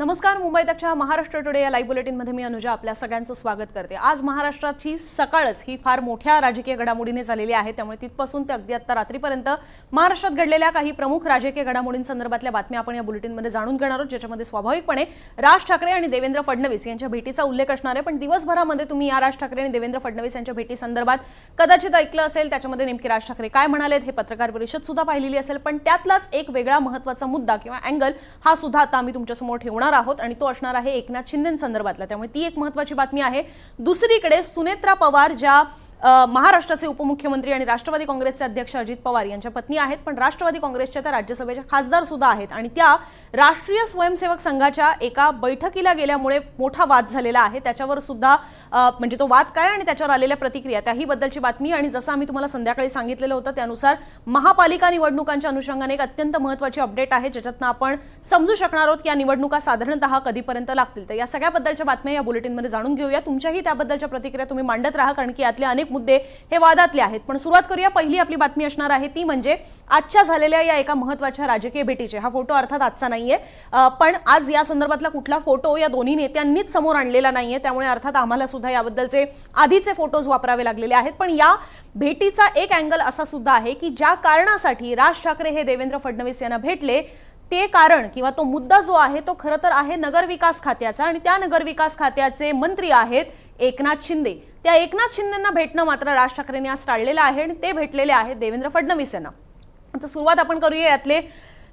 नमस्कार मुंबई तकच्या महाराष्ट्र टुडे या लाईव्ह बुलेटिनमध्ये मी अनुजा आपल्या सगळ्यांचं स्वागत करते. आज महाराष्ट्राची सकाळच ही फार मोठ्या राजकीय घडामोडीने झालेली आहे. त्यामुळे तिथपासून ते अगदी आता रात्रीपर्यंत महाराष्ट्रात घडलेल्या काही प्रमुख राजकीय घडामोडींसंदर्भातल्या बातम्या आपण या बुलेटिनमध्ये जाणून घेणार आहोत. ज्याच्यामध्ये स्वाभाविकपणे राज ठाकरे आणि देवेंद्र फडणवीस यांच्या भेटीचा उल्लेख असणार आहे. पण दिवसभरामध्ये तुम्ही या राज ठाकरे आणि देवेंद्र फडणवीस यांच्या भेटी संदर्भात कदाचित ऐकलं असेल. त्याच्यामध्ये नेमकी राज ठाकरे काय म्हणालेत हे पत्रकार परिषद सुद्धा पाहिलेली असेल. पण त्यातलाच एक वेगळा महत्त्वाचा मुद्दा किंवा अँगल हा सुद्धा आता आम्ही तुमच्यासमोर ठेवणार आहोत आणि तो असणार आहे एकनाथ शिंदेसंदर्भातला. त्यामुळे ती एक महत्वाची बातमी आहे. दुसरीकडे सुनेत्रा पवार ज्या महाराष्ट्राचे उपमुख्यमंत्री आणि राष्ट्रवादी काँग्रेसचे अध्यक्ष अजित पवार यांच्या पत्नी आहेत पण राष्ट्रवादी काँग्रेसच्या त्या राज्यसभेच्या खासदार सुद्धा आहेत. आणि त्या राष्ट्रीय स्वयंसेवक संघाच्या एका बैठकीला गेल्यामुळे मोठा वाद झालेला आहे. त्याच्यावर सुद्धा म्हणजे तो वाद काय आणि त्याच्यावर आलेल्या प्रतिक्रिया त्याही बद्दलची बातमी. आणि जसं आम्ही तुम्हाला संध्याकाळी सांगितलेलं होतं त्यानुसार महापालिका निवडणुकांच्या अनुषंगाने एक अत्यंत महत्वाची अपडेट आहे ज्याच्यातनं आपण समजू शकणार आहोत की या निवडणुका साधारणतः कधीपर्यंत लागतील. तर या सगळ्याबद्दलच्या बातम्या या बुलेटिनमध्ये जाणून घेऊया. तुमच्याही त्याबद्दलच्या प्रतिक्रिया तुम्ही मांडत राहा कारण की यातले अनेक मुद्दे हे वादातले आहेत. पण सुरुवात करूया. पहिली आपली बातमी असणार आहे ती म्हणजे आजच्या झालेल्या या एका महत्त्वाच्या राजकीय भेटीचे. हा फोटो अर्थात आजचा नाहीये. पण आज या संदर्भातला कुठला फोटो या दोन्ही नेत्यांनीच समोर आणलेला नाहीये. त्यामुळे अर्थात आम्हाला सुद्धा याबद्दलचे आधीचे फोटोज वापरावे लागलेले आहेत. पण या भेटीचा एक अँगल असा सुद्धा आहे की ज्या कारणासाठी राज ठाकरे हे देवेंद्र फडणवीस यांना भेटले ते कारण किंवा तो मुद्दा जो आहे तो खरं तर आहे नगर विकास खात्याचा आणि त्या नगर विकास खात्याचे मंत्री आहेत एकनाथ शिंदे. त्या एकनाथ शिंदेंना भेटणं मात्र राज ठाकरेंनी आज टाळलेलं आहे आणि ते भेटलेले आहेत देवेंद्र फडणवीस यांना. आता सुरुवात आपण करूया यातले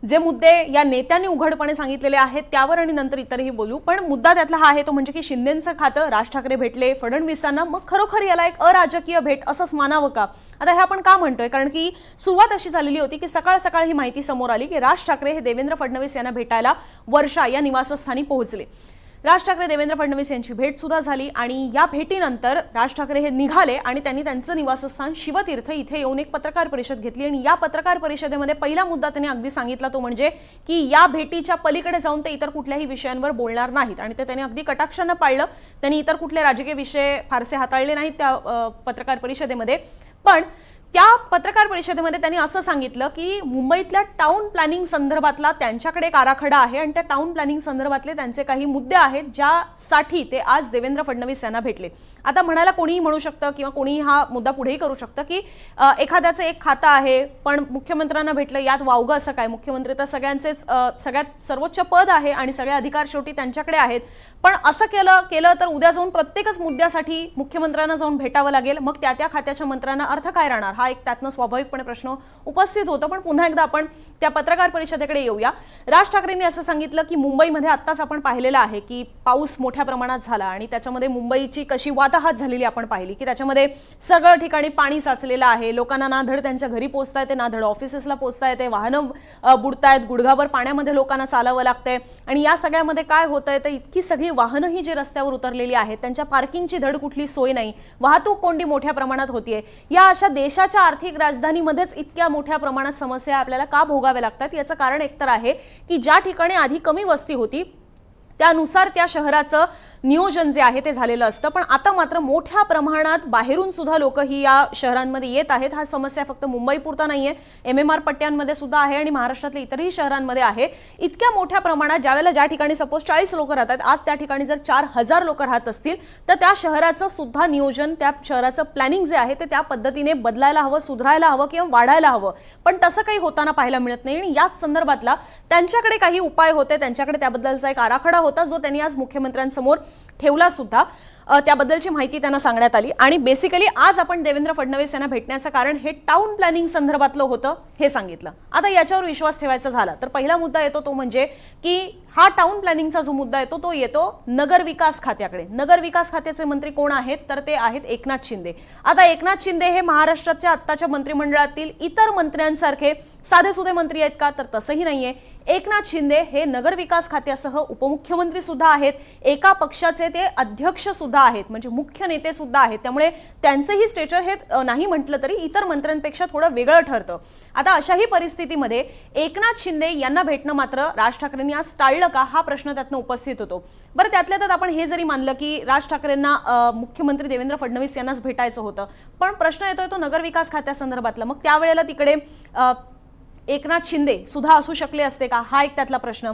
जे मुद्दे या नेत्यांनी उघडपणे सांगितलेले आहेत त्यावर आणि नंतर इतरही बोलू. पण मुद्दा त्यातला हा आहे तो म्हणजे की शिंदेचं खातं राज ठाकरे भेटले फडणवीसांना मग खरोखर याला एक अराजकीय भेट असंच मानावं का? आता हे आपण का म्हणतोय? कारण की सुरुवात अशी झालेली होती की सकाळ सकाळ ही माहिती समोर आली की राज ठाकरे हे देवेंद्र फडणवीस यांना भेटायला वर्षा या निवासस्थानी पोहोचले. राज ठाकरे देवेंद्र फडणवीस यांची भेट सुद्धा झाली आणि या भेटीनंतर राज ठाकरे हे निघाले आणि त्यांनी त्यांचं निवासस्थान शिवतीर्थ इथे येऊन एक पत्रकार परिषद घेतली आणि या पत्रकार परिषदेमध्ये पहिला मुद्दा त्यांनी अगदी सांगितला तो म्हणजे की या भेटीच्या पलीकडे जाऊन ते इतर कुठल्याही विषयांवर बोलणार नाहीत. आणि ते त्यांनी अगदी कटाक्षानं पाळलं. त्यांनी इतर कुठले राजकीय विषय फारसे हाताळले नाहीत त्या पत्रकार परिषदेमध्ये. पण त्या पत्रकार परिषदेमध्ये त्यांनी असं सांगितलं की मुंबईतल्या टाऊन प्लॅनिंग संदर्भातला त्यांच्याकडे एक आराखडा आहे आणि त्या टाऊन प्लॅनिंग संदर्भातले त्यांचे काही मुद्दे आहेत ज्यासाठी ते आज देवेंद्र फडणवीस यांना भेटले. आता म्हणायला कोणीही म्हणू शकतं किंवा कोणीही हा मुद्दा पुढेही करू शकतं की एखाद्याचं एक खातं आहे पण मुख्यमंत्र्यांना भेटलं यात वावगं असं काय? मुख्यमंत्री तर सगळ्यांचेच सगळ्यात सर्वोच्च पद आहे आणि सगळे अधिकार शेवटी त्यांच्याकडे आहेत. पण असं केलं केलं तर उद्या जाऊन प्रत्येकच मुद्द्यासाठी मुख्यमंत्र्यांना जाऊन भेटावं लागेल. मग त्या त्या खात्याच्या मंत्र्यांना अर्थ काय राहणार? हा एक त्यातनं स्वाभाविकपणे प्रश्न उपस्थित होतो. पण पुन्हा एकदा आपण त्या पत्रकार परिषदेकडे येऊया. राज ठाकरेंनी असं सांगितलं की मुंबईमध्ये आत्ताच आपण पाहिलेलं आहे की पाऊस मोठ्या प्रमाणात झाला आणि त्याच्यामध्ये मुंबईची कशी वाताहात झालेली आपण पाहिली की त्याच्यामध्ये सगळं ठिकाणी पाणी साचलेलं आहे. लोकांना नाधड त्यांच्या घरी पोचता येते नाधड ऑफिसेसला पोचता येते वाहनं बुडतायत गुडघाभर पाण्यामध्ये लोकांना चालावं लागतंय. आणि या सगळ्यामध्ये काय होतंय तर इतकी सगळी वाहनं ही रस्त्यावर उतरलेली आहेत त्यांच्या पार्किंगची धड कुठली सोय नाही. वाहतूक कोंडी मोठ्या प्रमाणात होतीये. या अशा देशाच्या आर्थिक राजधानीमध्येच इतक्या मोठ्या प्रमाणात समस्या आपल्याला का भोगाव्या लागतात? याचं कारण एकतर आहे की ज्या ठिकाणी आधी कमी वस्ती होती त्यानुसार त्या शहराचं नियोजन जे आहे ते झालेलं असतं. पण आता मात्र मोठ्या प्रमाणात बाहेरून सुद्धा लोक ही या शहरांमध्ये येत आहेत. हा समस्या फक्त मुंबई पुरता नाहीये. एम एम आर पट्ट्यांमध्ये सुद्धा आहे आणि महाराष्ट्रातल्या इतरही शहरांमध्ये आहे. इतक्या मोठ्या प्रमाणात ज्यावेळेला ज्या ठिकाणी सपोज चाळीस लोक राहतात आज त्या ठिकाणी जर चार हजार लोक राहत असतील तर त्या शहराचं सुद्धा नियोजन त्या शहराचं प्लॅनिंग जे आहे ते त्या पद्धतीने बदलायला हवं सुधारायला हवं किंवा वाढायला हवं. पण तसं काही होताना पाहायला मिळत नाही. आणि याच संदर्भातला त्यांच्याकडे काही उपाय होते त्यांच्याकडे त्याबद्दलचा एक आराखडा होता जो त्यांनी आज मुख्यमंत्र्यांसमोर ठेवला सुद्धा. त्याबद्दलची माहिती त्यांना सांगण्यात आली. आणि बेसिकली आज आपण देवेंद्र फडणवीस यांना भेटण्याचं कारण हे टाउन प्लॅनिंग संदर्भातलं होतं हे सांगितलं. आता याच्यावर विश्वास ठेवायचा झाला तर पहिला मुद्दा येतो तो म्हणजे की हा टाउन प्लॅनिंगचा जो मुद्दा येतो तो येतो नगर विकास खात्याकडे. नगर विकास खात्याचे मंत्री कोण आहेत? तर ते आहेत एकनाथ शिंदे. आता एकनाथ शिंदे हे महाराष्ट्राच्या आत्ताच्या मंत्रिमंडळातील इतर मंत्र्यांसारखे साधे सुधे मंत्री आहेत का? तर तसंही नाहीये. एकनाथ शिंदे हे नगर विकास खात्यासह उपमुख्यमंत्री सुद्धा आहेत. एका पक्षाचे ते अध्यक्ष सुद्धा सुद्धा आहेत. म्हणजे मुख्य नेते सुद्धा आहेत. त्यामुळे त्यांचंही स्टेचर हे नाही म्हटलं तरी इतर मंत्र्यांपेक्षा थोडं वेगळं ठरतं. आता अशाही परिस्थितीमध्ये एकनाथ शिंदे यांना भेटणं मात्र राज ठाकरेंनी आज टाळलं का? हा प्रश्न त्यातनं उपस्थित होतो. बरं त्यातल्या त्यात आपण हे जरी मानलं की राज ठाकरेंना मुख्यमंत्री देवेंद्र फडणवीस यांनाच भेटायचं होतं. पण प्रश्न येतोय तो नगरविकास खात्यासंदर्भातला. मग त्यावेळेला तिकडे एकनाथ शिंदे सुद्धा असू शकले असते का? हा एक त्यातला प्रश्न.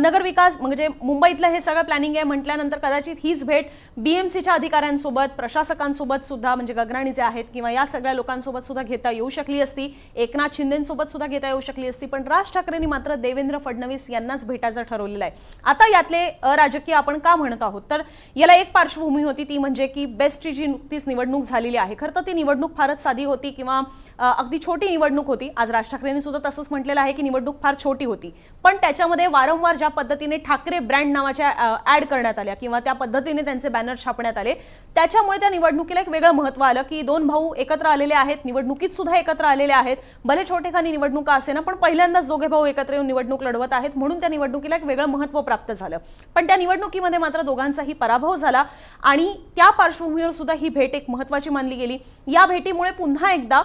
नगरविकास म्हणजे मुंबईतलं हे सगळं प्लॅनिंग आहे. म्हटल्यानंतर कदाचित हीच भेट बीएमसीच्या अधिकाऱ्यांसोबत प्रशासकांसोबत सुद्धा म्हणजे गगराणी जे आहेत किंवा या सगळ्या लोकांसोबत सुद्धा घेता येऊ शकली असती. एकनाथ शिंदेसोबत सुद्धा घेता येऊ शकली असती. पण राज ठाकरेंनी मात्र देवेंद्र फडणवीस यांनाच भेटायचं ठरवलेलं आहे. आता यातले अराजकीय आपण का म्हणत आहोत? तर याला एक पार्श्वभूमी होती ती म्हणजे की बेस्टची जी नुकतीच निवडणूक झालेली आहे. खरं तर ती निवडणूक फारच साधी होती किंवा अगदी छोटी निवडणूक होती. आज राज ठाकरेंनी सुद्धा तसंच म्हटलेलं आहे की निवडणूक फार छोटी होती. पण त्याच्यामध्ये वारंवार ज्या पद्धतीने ठाकरे ब्रँड नावाच्या ऍड करण्यात आल्या किंवा त्या पद्धतीने त्यांचे बॅनर छापण्यात आले त्याच्यामुळे त्या निवडणुकीला एक वेगळं महत्त्व आलं की दोन भाऊ एकत्र आलेले आहेत निवडणुकीत सुद्धा एकत्र आलेले आहेत. भले छोटेखानी निवडणुका असे ना पण पहिल्यांदाच दोघे भाऊ एकत्र येऊन निवडणूक लढवत आहेत म्हणून त्या निवडणुकीला एक वेगळं महत्त्व प्राप्त झालं. पण त्या निवडणुकीमध्ये मात्र दोघांचाही पराभव झाला आणि त्या पार्श्वभूमीवर सुद्धा ही भेट एक महत्वाची मानली गेली. या भेटीमुळे पुन्हा एकदा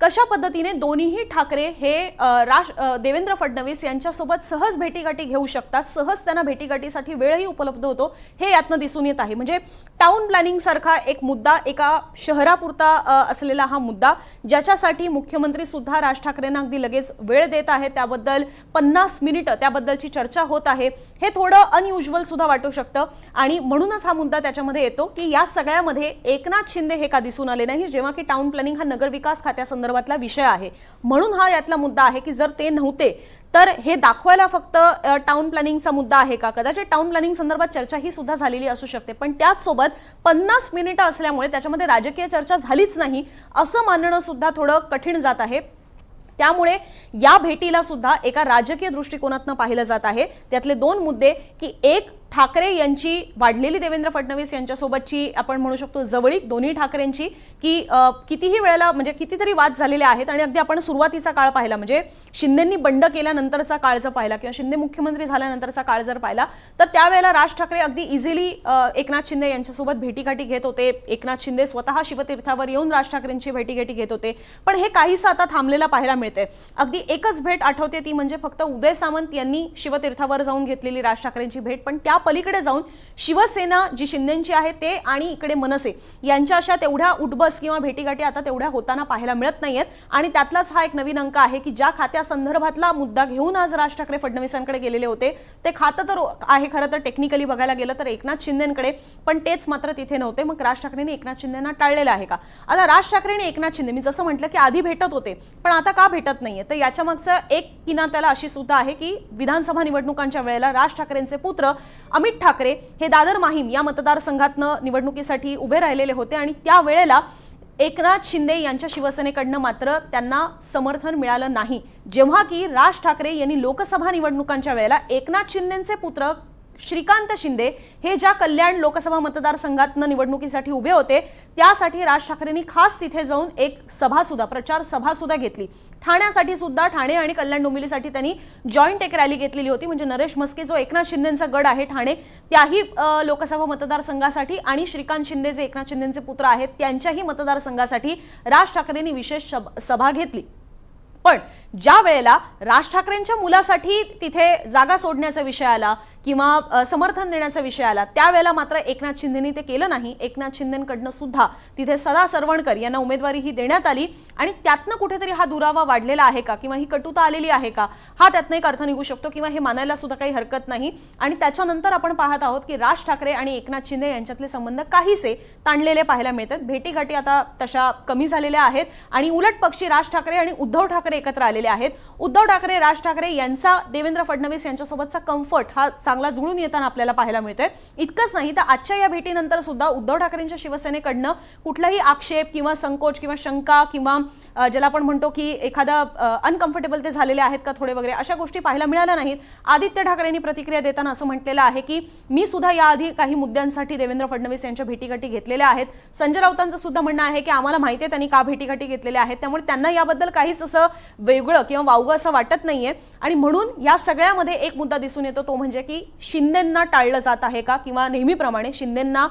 कशा पद्धतीने दोन्हीही ठाकरे हे राज देवेंद्र फडणवीस यांच्यासोबत सहज भेटीगाठी घेऊ शकतात सहज त्यांना भेटीगाठीसाठी वेळही उपलब्ध होतो हे यातनं दिसून येत आहे. म्हणजे टाउन प्लॅनिंग सारखा एक मुद्दा एका शहरापुरता असलेला हा मुद्दा ज्याच्यासाठी मुख्यमंत्री सुद्धा राज ठाकरेंना अगदी लगेच वेळ देत आहे त्याबद्दल पन्नास मिनिटं त्याबद्दलची चर्चा होत आहे हे थोडं अनयुज्युअल सुद्धा वाटू शकतं. आणि म्हणूनच हा मुद्दा त्याच्यामध्ये येतो की या सगळ्यामध्ये एकनाथ शिंदे हे का दिसून आले नाही जेव्हा की टाउन प्लॅनिंग हा नगरविकास संदर्भातला विषय आहे. म्हणून हा यातला मुद्दा आहे की जर ते नव्हते तर हे दाखवायला फक्त टाऊन टाउन प्लॅनिंगचा मुद्दा आहे का? कदाचित टाउन प्लॅनिंग संदर्भात चर्चा ही सुद्धा झालेली असू शकते. पण त्याचसोबत पन्नास मिनिटं असल्यामुळे त्याच्यामध्ये राजकीय चर्चा झालीच नाही असं मानणं सुद्धा थोडं कठीण जात आहे. त्यामुळे या भेटीला सुद्धा एका राजकीय दृष्टिकोनातनं पाहिलं जात आहे. त्यातले दोन मुद्दे की एक ठाकरे यांची वाढलेली देवेंद्र फडणवीस यांच्यासोबतची आपण म्हणू शकतो जवळीक दोन्ही ठाकरेंची की कितीही वेळेला म्हणजे कितीतरी वाद झालेले आहेत आणि अगदी आपण सुरुवातीचा काळ पाहिला म्हणजे शिंदेंनी बंड केल्यानंतरचा काळ जर पाहिला किंवा शिंदे मुख्यमंत्री झाल्यानंतरचा काळ जर पाहिला तर त्यावेळेला राज ठाकरे अगदी इझिली एकनाथ शिंदे यांच्यासोबत भेटीगाठी घेत होते. एकनाथ शिंदे स्वतः शिवतीर्थावर येऊन राज ठाकरेंची भेटीगाठी घेत होते. पण हे काहीसं आता थांबलेला पाहायला मिळते अगदी एकच भेट आठवते ती म्हणजे फक्त उदय सामंत यांनी शिवतीर्थावर जाऊन घेतलेली राज ठाकरेंची भेट पण त्या पलीकडे जाऊन शिवसेना जी शिंदेची आहे ते आणि इकडे मनसे यांच्या अशा तेवढ्या उठबस किंवा भेटीगाठी आता तेवढ्या होताना पाहायला मिळत नाहीयेत. आणि त्यातलाच हा एक नवीन अंक आहे की ज्या खात्यासंदर्भातला मुद्दा घेऊन आज राज ठाकरे फडणवीसांकडे गेलेले होते ते खातं तर आहे खरं तर टेक्निकली बघायला गेलं तर एकनाथ शिंदेकडे पण तेच मात्र तिथे नव्हते. मग राज ठाकरेंनी एकनाथ शिंदेना टाळलेलं आहे का? आता राज ठाकरे आणि एकनाथ शिंदे मी जसं म्हटलं की आधी भेटत होते पण आता का भेटत नाहीये? तर याच्या मागचं एक किनार त्याला अशी सुद्धा आहे की विधानसभा निवडणुकांच्या वेळेला राज ठाकरेंचे पुत्र अमित ठाकरे हे दादर माहीम या मतदारसंघातनं निवडणुकीसाठी उभे राहिलेले होते आणि त्या वेळेला एकनाथ शिंदे यांच्या शिवसेनेकडनं मात्र त्यांना समर्थन मिळालं नाही. जेव्हा की राज ठाकरे यांनी लोकसभा निवडणुकांच्या वेळेला एकनाथ शिंदेचे पुत्र श्रीकांत शिंदे हे ज्या कल्याण लोकसभा मतदारसंघातनं निवडणुकीसाठी उभे होते त्यासाठी राज ठाकरेंनी खास तिथे जाऊन एक सभासुद्धा प्रचार सभासुद्धा घेतली. ठाण्यासाठी सुद्धा ठाणे आणि कल्याण डोंबिवलीसाठी त्यांनी जॉईंट एक रॅली घेतलेली होती. म्हणजे नरेश मस्के जो एकनाथ शिंदेचा गड आहे ठाणे त्याही लोकसभा मतदारसंघासाठी आणि श्रीकांत शिंदे जे एकनाथ शिंदेचे पुत्र आहेत त्यांच्याही मतदारसंघासाठी राज ठाकरेंनी विशेष सभा घेतली. पण ज्या वेळेला राज ठाकरेंच्या मुलासाठी तिथे जागा सोडण्याचा विषय आला किंवा समर्थन देण्याचा विषय आला त्यावेळेला मात्र एकनाथ शिंदेनी ते केलं नाही. एकनाथ शिंदेकडनं सुद्धा तिथे सदा सरवणकर यांना उमेदवारी ही देण्यात आली आणि त्यातनं कुठेतरी हा दुरावा वाढलेला आहे का? किंवा ही कटुता आलेली आहे का? हा त्यातनं एक अर्थ निघू शकतो किंवा हे मानायला सुद्धा काही हरकत नाही. आणि त्याच्यानंतर आपण पाहत आहोत की राज ठाकरे आणि एकनाथ शिंदे यांच्यातले संबंध काहीसे ताणलेले पाहायला मिळतात. भेटीगाठी आता तशा कमी झालेल्या आहेत आणि उलट पक्षी राज ठाकरे आणि उद्धव ठाकरे एकत्र आलेले आहेत. उद्धव ठाकरे राज ठाकरे यांचा देवेंद्र फडणवीस यांच्यासोबतचा कम्फर्ट हा चांगला जुळून येताना आपल्याला पाहायला मिळतोय. इतकंच नाही तर आजच्या या भेटीनंतर सुद्धा उद्धव ठाकरेंच्या शिवसेनेकडनं कुठलाही आक्षेप किंवा संकोच किंवा शंका किंवा ज्याला आपण म्हणतो की एखादा अनकम्फर्टेबल ते झालेले आहेत का थोडे वगैरे अशा गोष्टी पाहायला मिळाल्या नाहीत. आदित्य ठाकरेंनी प्रतिक्रिया देताना असं म्हटलेलं आहे की मी सुद्धा याआधी काही मुद्द्यांसाठी देवेंद्र फडणवीस यांच्या भेटीगाठी घेतलेल्या आहेत. संजय राऊतांचं सुद्धा म्हणणं आहे की आम्हाला माहिती आहे त्यांनी का भेटीगाठी घेतलेल्या आहेत. त्यामुळे त्यांना याबद्दल काहीच असं वेगळं किंवा वावगं असं वाटत नाहीये. आणि म्हणून या सगळ्यामध्ये एक मुद्दा दिसून येतो तो म्हणजे की शिंदेंना टाळलं जात आहे का? किंवा नेहमीप्रमाणे शिंदेंना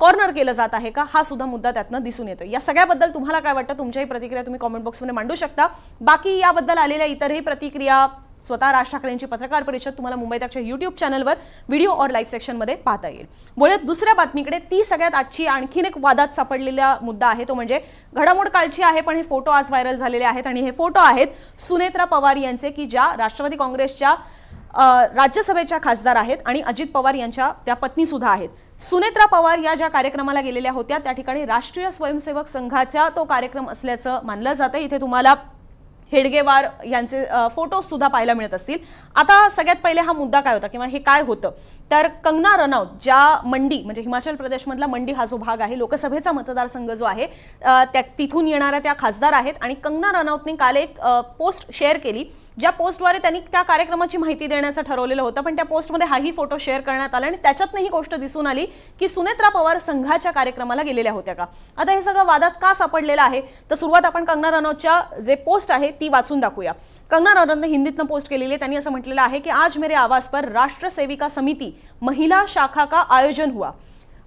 कॉर्नर केलं जात आहे का? हा सुद्धा मुद्दा त्यातनं दिसून येतो या सगळ्याबद्दल तुम्हाला काय वाटतं? तुमच्याही प्रतिक्रिया तुम्ही कॉमेंट बॉक्समध्ये मांडू शकता. बाकी याबद्दल आलेल्या इतरही प्रतिक्रिया स्वतः राज ठाकरेंची पत्रकार परिषद तुम्हाला मुंबई त्याच्या युट्यूब चॅनलवर व्हिडिओ और लाईव्ह सेक्शनमध्ये पाहता येईल. बोलत दुसऱ्या बातमीकडे ती सगळ्यात आजची आणखीन एक वादात सापडलेला मुद्दा आहे. तो म्हणजे घडामोड कालची आहे पण हे फोटो आज व्हायरल झालेले आहेत. आणि हे फोटो आहेत सुनेत्रा पवार यांचे की ज्या राष्ट्रवादी काँग्रेसच्या राज्यसभेच्या खासदार आहेत आणि अजित पवार यांच्या त्या पत्नी सुद्धा आहेत. सुनेत्रा पवार या ज्या कार्यक्रमाला गेलेल्या होत्या त्या ठिकाणी राष्ट्रीय स्वयंसेवक संघाचा तो कार्यक्रम असल्याचं मानलं जातं इथे तुम्हाला हेडगेवार यांचे फोटो सुद्धा पाहायला मिळत असतील. आता सगळ्यात पहिले हा मुद्दा काय होता किंवा हे काय होतं? तर कंगना रनौत ज्या मंडी म्हणजे हिमाचल प्रदेशमधला मंडी हा जो भाग आहे लोकसभेचा मतदारसंघ जो आहे त्या तिथून येणाऱ्या त्या खासदार आहेत आणि कंगना रनौतने काल एक पोस्ट शेअर केली. ज्या पोस्टद्वारे त्यांनी त्या कार्यक्रमाची माहिती देण्याचं ठरवलेलं होतं पण त्या पोस्टमध्ये हाही फोटो शेअर करण्यात आला आणि त्याच्यातनं ही गोष्ट दिसून आली की सुनेत्रा पवार संघाच्या कार्यक्रमाला गेलेल्या होत्या का? आता हे सगळं वादात का सापडलेलं आहे? तर सुरुवात आपण कंगना रनौतच्या जे पोस्ट आहे ती वाचून दाखवूया. कंगना रनौतनं हिंदीतनं पोस्ट केलेली आहे त्यांनी असं म्हटलेलं आहे की आज मेरे आवास पर राष्ट्र सेविका समिती महिला शाखा का आयोजन हुआ?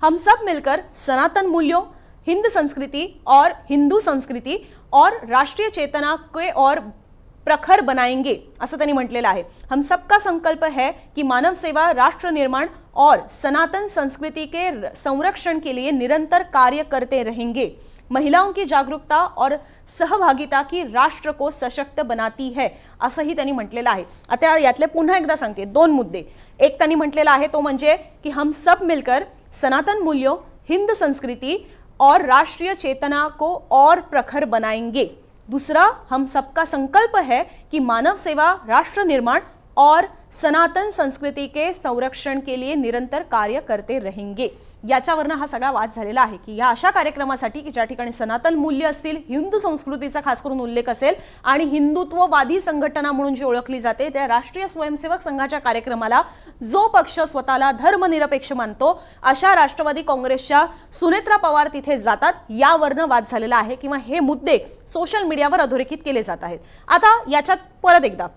हम सब मिलकर सनातन मूल्यों हिंद संस्कृति और हिंदू संस्कृति और राष्ट्रीय चेतना के और प्रखर बनाएँगे, असं आहे. हम सबका संकल्प है कि मानव सेवा, राष्ट्र निर्माण और सनातन संस्कृति के संरक्षण के लिए निरंतर कार्य करते रहेंगे. महिलाओं की जागरूकता और सहभागिता की राष्ट्र को सशक्त बनाती है, असंही त्यांनी म्हटलेलं आहे. आता एकदा सांगते, दोन मुद्दे. एक त्यांनी म्हटलेला आहे तो म्हणजे की हम सब मिलकर सनातन मूल्यों, हिंद संस्कृति और राष्ट्रीय चेतना को और प्रखर बनाएँगे. दूसरा हम सबका संकल्प है कि मानव सेवा राष्ट्र निर्माण और सनातन संस्कृति के संरक्षण के लिए निरंतर कार्य करते रहेंगे। याच्यावरनं हा सगळा वाद झालेला आहे की या अशा कार्यक्रमासाठी की ज्या ठिकाणी सनातन मूल्य असतील हिंदू संस्कृतीचा खास करून उल्लेख असेल आणि हिंदुत्ववादी संघटना म्हणून जी ओळखली जाते त्या राष्ट्रीय स्वयंसेवक संघाच्या कार्यक्रमाला जो पक्ष स्वतःला धर्मनिरपेक्ष मानतो अशा राष्ट्रवादी काँग्रेसच्या सुनेत्रा पवार तिथे जातात. यावरनं वाद झालेला आहे किंवा हे मुद्दे सोशल मीडियावर अधोरेखित केले जात आहेत. आता याच्यात परत एकदा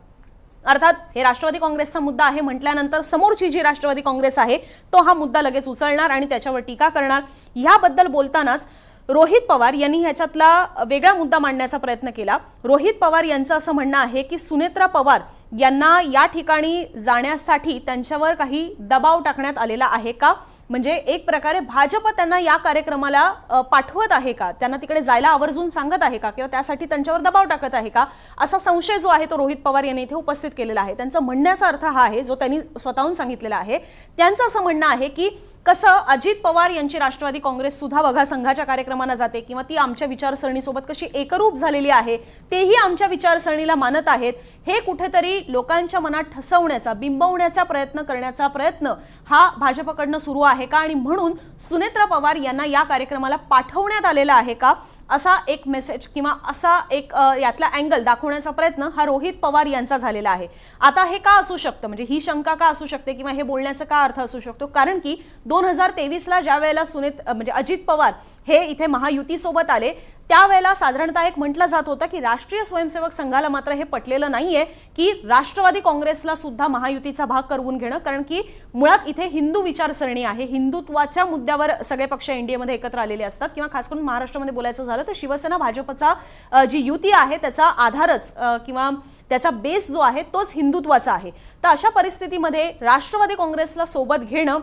अर्थात हे राष्ट्रवादी काँग्रेसचा मुद्दा आहे म्हटल्यानंतर समोरची जी राष्ट्रवादी काँग्रेस आहे तो हा मुद्दा लगेच उचलणार आणि त्याच्यावर टीका करणार. ह्याबद्दल बोलतानाच रोहित पवार यांनी ह्याच्यातला वेगळा मुद्दा मांडण्याचा प्रयत्न केला. रोहित पवार यांचं असं म्हणणं आहे की सुनेत्रा पवार यांना या ठिकाणी जाण्यासाठी त्यांच्यावर काही दबाव टाकण्यात आलेला आहे का? म्हणजे एक प्रकारे भाजप त्यांना या कार्यक्रमाला पाठवत आहे का? त्यांना तिकडे जायला आवर्जून सांगत आहे का? किंवा त्यासाठी त्यांच्यावर दबाव टाकत आहे का? असा संशय जो आहे तो रोहित पवार यांनी इथे उपस्थित केलेला आहे. त्यांचा म्हणण्याचा अर्थ हा आहे जो त्यांनी स्वतःहून सांगितलेला आहे त्यांचं असं म्हणणं आहे की कसं अजित पवार यांची राष्ट्रवादी काँग्रेस सुद्धा बघा संघाच्या कार्यक्रमांना जाते किंवा ती आमच्या विचारसरणीसोबत कशी एकरूप झालेली आहे तेही आमच्या विचारसरणीला मानत आहेत. हे कुठेतरी लोकांच्या मनात ठसवण्याचा बिंबवण्याचा प्रयत्न करण्याचा प्रयत्न हा भाजपकडनं सुरू आहे का? आणि म्हणून सुनेत्रा पवार यांना या कार्यक्रमाला पाठवण्यात आलेला आहे का? असा एक मेसेज किंवा असा एक यातला अँगल दाखवण्याचा प्रयत्न हा रोहित पवार यांचा झालेला आहे. आता हे का असू शकतं? म्हणजे ही शंका का असू शकते किंवा हे बोलण्याचा का अर्थ असू शकतो? कारण की दोन हजार तेवीसला ज्या वेळेला सुनेत म्हणजे अजित पवार हे इथे महायुतीसोबत आले त्यावेळेला साधारणतः एक म्हटलं जात होतं की राष्ट्रीय स्वयंसेवक संघाला मात्र हे पटलेलं नाहीये की राष्ट्रवादी काँग्रेसला सुद्धा महायुतीचा भाग करवून घेणं कारण की मुळात इथे हिंदू विचारसरणी आहे. हिंदुत्वाच्या मुद्द्यावर सगळे पक्ष एनडीएमध्ये एकत्र आलेले असतात किंवा खास करून महाराष्ट्रामध्ये बोलायचं झालं तर शिवसेना भाजपचा जी युती आहे त्याचा आधारच किंवा त्याचा बेस जो आहे तोच हिंदुत्वाचा आहे. तर अशा परिस्थितीमध्ये राष्ट्रवादी काँग्रेसला सोबत घेणं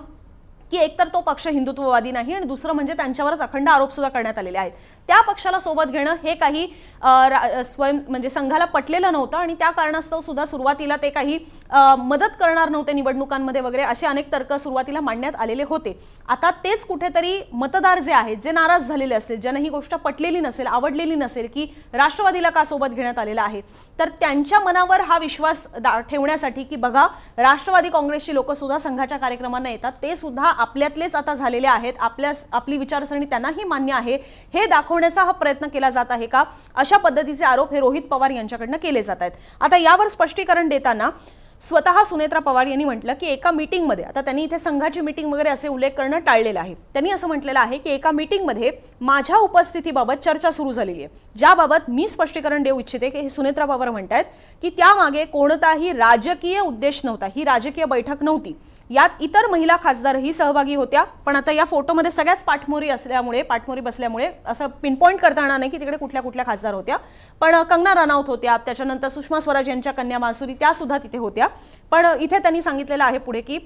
की एकतर तो पक्ष हिंदुत्ववादी नाही आणि दुसरं म्हणजे त्यांच्यावरच अखंड आरोप सुद्धा करण्यात आलेले आहेत. त्या पक्षाला सोबत घेणं हे काही रा- स्वयं म्हणजे संघाला पटलेलं नव्हतं आणि त्या कारणास्तव सुद्धा सुरुवातीला ते काही मदत करणार नव्हते निवडणुकांमध्ये वगैरे असे अनेक तर्क सुरुवातीला मांडण्यात आलेले होते. आता तेच कुठेतरी मतदार जे आहेत जे नाराज झालेले असतील ज्यांना ही गोष्ट पटलेली नसेल आवडलेली नसेल की राष्ट्रवादीला का सोबत घेण्यात आलेला आहे तर त्यांच्या मनावर हा विश्वास दा- ठेवण्यासाठी की बघा राष्ट्रवादी काँग्रेसची लोक सुद्धा संघाच्या कार्यक्रमांना येतात ते सुद्धा आपल्यातलेच आता झालेले आहेत आपल्या आपली विचारसरणी त्यांनाही मान्य आहे हे दाखव दाखवण्याचा हा प्रयत्न केला जात आहे का? अशा पद्धतीचे आरोप हे रोहित पवार यांच्याकडनं केले जात आहेत. आता यावर स्पष्टीकरण देताना स्वतः सुनेत्रा पवार यांनी म्हटलं की एका मीटिंगमध्ये आता त्यांनी इथे संघाची मीटिंग वगैरे असे उल्लेख करणं टाळलेलं आहे. त्यांनी असं म्हटलेलं आहे की एका मीटिंगमध्ये माझ्या उपस्थितीबाबत चर्चा सुरू झालेली आहे. ज्याबाबत मी स्पष्टीकरण देऊ इच्छिते की हे सुनेत्रा पवार म्हणतायत की त्यामागे कोणताही राजकीय उद्देश नव्हता. ही राजकीय बैठक नव्हती. यात इतर महिला खासदारही सहभागी होत्या. पण आता या फोटोमध्ये सगळ्याच पाठमोरी असल्यामुळे पाठमोरी बसल्यामुळे असं पिनपॉईंट करता येणार नाही की तिकडे कुठल्या कुठल्या खासदार होत्या. पण कंगना रनौत होत्या त्याच्यानंतर सुषमा स्वराज यांच्या कन्या मासुरी त्या सुद्धा तिथे होत्या. पण इथे त्यांनी सांगितलेलं आहे पुढे की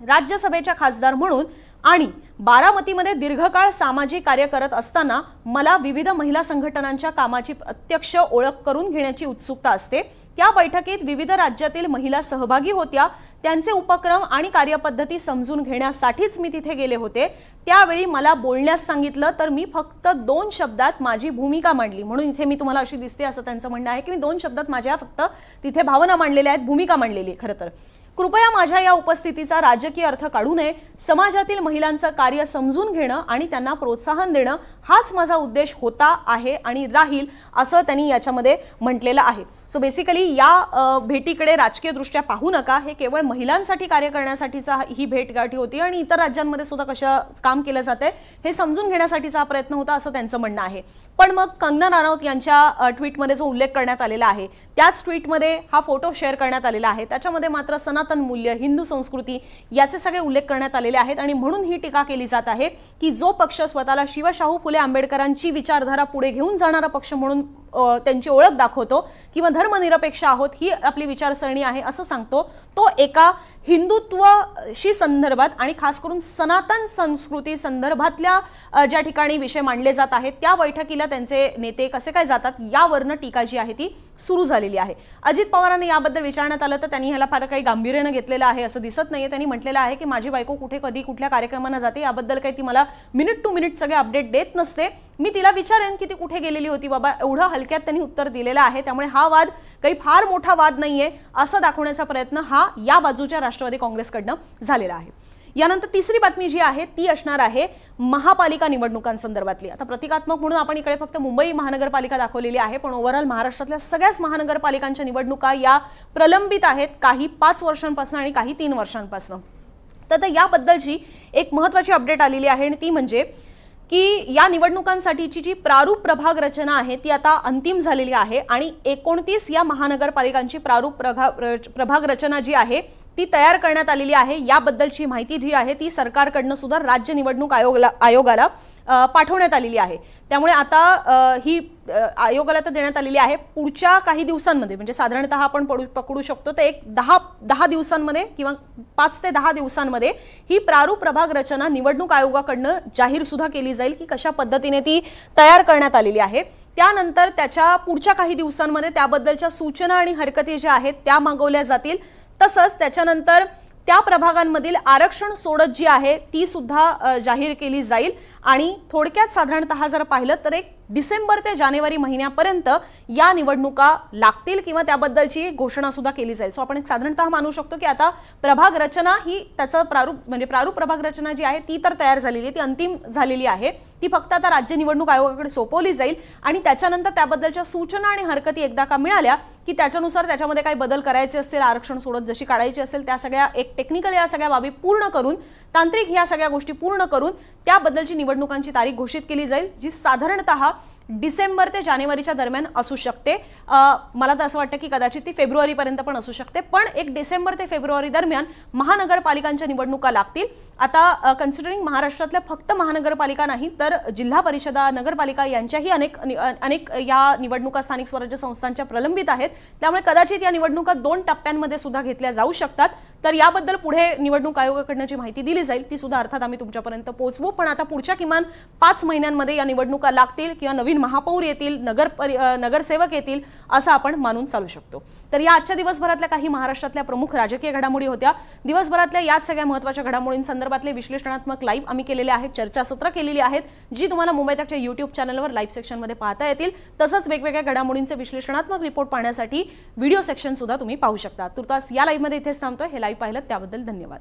राज्यसभेच्या खासदार म्हणून आणि बारामतीमध्ये दीर्घकाळ सामाजिक कार्य करत असताना मला विविध महिला संघटनांच्या कामाची प्रत्यक्ष ओळख करून घेण्याची उत्सुकता असते. त्या बैठकीत विविध राज्यातील महिला सहभागी होत्या. त्यांचे उपक्रम आणि कार्यपद्धती समजून घेण्यासाठीच मी तिथे गेले होते. त्यावेळी मला बोलण्यास सांगितलं तर मी फक्त दोन शब्दात माझी भूमिका मांडली. म्हणून इथे मी तुम्हाला अशी दिसते असं त्यांचं म्हणणं आहे की मी दोन शब्दात माझ्या फक्त तिथे भावना मांडलेल्या आहेत भूमिका मांडलेली आहे खरं तर. कृपया माझ्या या उपस्थितीचा राजकीय अर्थ काढू नये. समाजातील महिलांचं कार्य समजून घेणं आणि त्यांना प्रोत्साहन देणं हाच माझा उद्देश होता आहे आणि राहील असं त्यांनी याच्यामध्ये म्हटलेलं आहे. सो बेसिकली या भेटीकडे राजकीय दृष्ट्या पाहू नका. हे केवळ महिलांसाठी कार्य करण्यासाठीचा ही भेटगाठी होती आणि इतर राज्यांमध्ये सुद्धा कशा काम केलं जाते हे समजून घेण्यासाठीचा हा प्रयत्न होता असं त्यांचं म्हणणं आहे. पण मग कंगना राणौत यांच्या ट्विटमध्ये जो उल्लेख करण्यात आलेला आहे त्याच ट्विटमध्ये हा फोटो शेअर करण्यात आलेला आहे. त्याच्यामध्ये मात्र सनातन मूल्य हिंदू संस्कृती याचे सगळे उल्लेख करण्यात आलेले आहेत आणि म्हणून ही टीका केली जात आहे की जो पक्ष स्वतःला शिवशाहू फुले आंबेडकरांची विचारधारा पुढे घेऊन जाणारा पक्ष म्हणून त्यांची ओळख दाखवतो किंवा धर्मनिरपेक्ष आहोत ही आपली विचारसरणी आहे असं सांगतो. तो एका हिंदुत्वशी संदर्भात आणि खास करून सनातन संस्कृती संदर्भातल्या ज्या ठिकाणी विषय मांडले जात आहेत त्या बैठकीला त्यांचे नेते कसे काय जातात यावरनं टीका जी आहे ती सुरू झालेली आहे. अजित पवारांनी याबद्दल विचारण्यात आलं तर त्यांनी ह्याला फार काही गांभीर्यानं घेतलेलं आहे असं दिसत नाहीये. त्यांनी म्हटलेलं आहे की माझी बायको कुठे कधी कुठल्या कार्यक्रमांना जाते याबद्दल काही ती मला मिनिट टू मिनिट सगळे अपडेट देत नसते. मी तिला विचारेन की ती कुठे गेलेली होती. बाबा एवढं हलक्यात त्यांनी उत्तर दिलेलं आहे. त्यामुळे हा वाद काही फार मोठा वाद नाहीये असं दाखवण्याचा प्रयत्न हा या बाजूच्या राष्ट्रवादी काँग्रेसकडनं झालेला आहे. यानंतर तिसरी बातमी जी आहे ती असणार आहे महापालिका निवडणुकांसंदर्भातली. आता प्रतिकात्मक म्हणून आपण इकडे फक्त मुंबई महानगरपालिका दाखवलेली आहे पण ओव्हरऑल महाराष्ट्रातल्या सगळ्याच महानगरपालिकांच्या निवडणुका या प्रलंबित आहेत काही पाच वर्षांपासून आणि काही तीन वर्षांपासून. तर याबद्दलची एक महत्वाची अपडेट आलेली आहे आणि ती म्हणजे की या निवडणुकांसाठीची जी प्रारूप प्रभाग रचना आहे ती आता अंतिम झालेली आहे आणि एकोणतीस या महानगरपालिकांची प्रारूप प्रभा रच- प्रभाग रचना जी आहे ती तयार करण्यात आलेली आहे. याबद्दलची माहिती जी आहे ती सरकारकडनं सुद्धा राज्य निवडणूक आयोगाला आयोगाला पाठवण्यात आलेली आहे. त्यामुळे आता ही आयोगाला तर देण्यात आलेली आहे. पुढच्या काही दिवसांमध्ये म्हणजे साधारणतः आपण पडू पकडू शकतो तर एक दहा दहा दिवसांमध्ये किंवा पाच ते दहा दिवसांमध्ये ही प्रारूप प्रभाग रचना निवडणूक आयोगाकडनं जाहीर सुद्धा केली जाईल की कशा पद्धतीने ती तयार करण्यात आलेली आहे. त्यानंतर त्याच्या पुढच्या काही दिवसांमध्ये त्याबद्दलच्या सूचना आणि हरकती ज्या आहेत त्या मागवल्या जातील. तसंच त्याच्यानंतर त्या प्रभागांमधील आरक्षण सोडत जी आहे ती सुद्धा जाहीर केली जाईल. आणि थोडक्यात साधारणतः जर पाहिलं तर एक डिसेंबर ते जानेवारी महिन्यापर्यंत या निवडणुका लागतील किंवा त्याबद्दलची घोषणा सुद्धा केली जाईल. सो आपण एक साधारणतः मानू शकतो की आता प्रभाग रचना ही त्याचं प्रारूप म्हणजे प्रारूप प्रभाग रचना जी आहे ती तर तयार झालेली आहे ती अंतिम झालेली आहे. ती फक्त आता राज्य निवडणूक आयोगाकडे सोपवली जाईल आणि त्याच्यानंतर त्याबद्दलच्या सूचना आणि हरकती एकदा का मिळाल्या की त्याच्यानुसार त्याच्यामध्ये काही बदल करायचे असतील आरक्षण सोडत जशी काढायची असेल त्या सगळ्या एक टेक्निकल या सगळ्या बाबी पूर्ण करून तांत्रिक ह्या सगळ्या गोष्टी पूर्ण करून त्याबद्दलची निवडणुकांची तारीख घोषित केली जाईल जी साधारणतः डिसेंबर ते जानेवारीच्या दरम्यान असू शकते. मला तर असं वाटतं की कदाचित ती फेब्रुवारीपर्यंत पण असू शकते. पण एक डिसेंबर ते फेब्रुवारी दरम्यान महानगरपालिकांच्या निवडणुका लागतील. आता कन्सिडरिंग महाराष्ट्रातल्या फक्त महानगरपालिका नाही तर जिल्हा परिषदा नगरपालिका यांच्याही अनेक नि- अनेक या निवडणुका स्थानिक स्वराज्य संस्थांच्या प्रलंबित आहेत. त्यामुळे कदाचित या निवडणुका दोन टप्प्यांमध्ये सुद्धा घेतल्या जाऊ शकतात. तर याबद्दल पुढे निवडणूक आयोगाकडनं जी माहिती दिली जाईल ती सुद्धा अर्थात आम्ही तुमच्यापर्यंत पोहोचवू. पण आता पुढच्या किमान पाच महिन्यांमध्ये या निवडणुका लागतील किंवा नवीन महापौर येतील नगर परि- नगरसेवक येतील असं आपण मानून चालू शकतो. तर या आजच्या दिवसभरातल्या काही महाराष्ट्रातल्या प्रमुख राजकीय घडामोडी होत्या. दिवसभरातल्या याच सगळ्या महत्त्वाच्या घडामोडींसंदर्भातले विश्लेषणात्मक लाईव्ह आम्ही केलेले आहेत चर्चासत्र केलेली आहेत जी तुम्हाला मुंबई तकच्या युट्यूब चॅनलवर लाईव्ह सेक्शनमध्ये पाहता येतील. तसंच वेगवेगळ्या घडामोडींचे विश्लेषणात्मक रिपोर्ट पाहण्यासाठी व्हिडिओ सेक्शन सुद्धा तुम्ही पाहू शकता. तुर्तास या लाईव्हमध्ये इथेच थांबतोय. हे लाईव्ह पाहिलं त्याबद्दल धन्यवाद.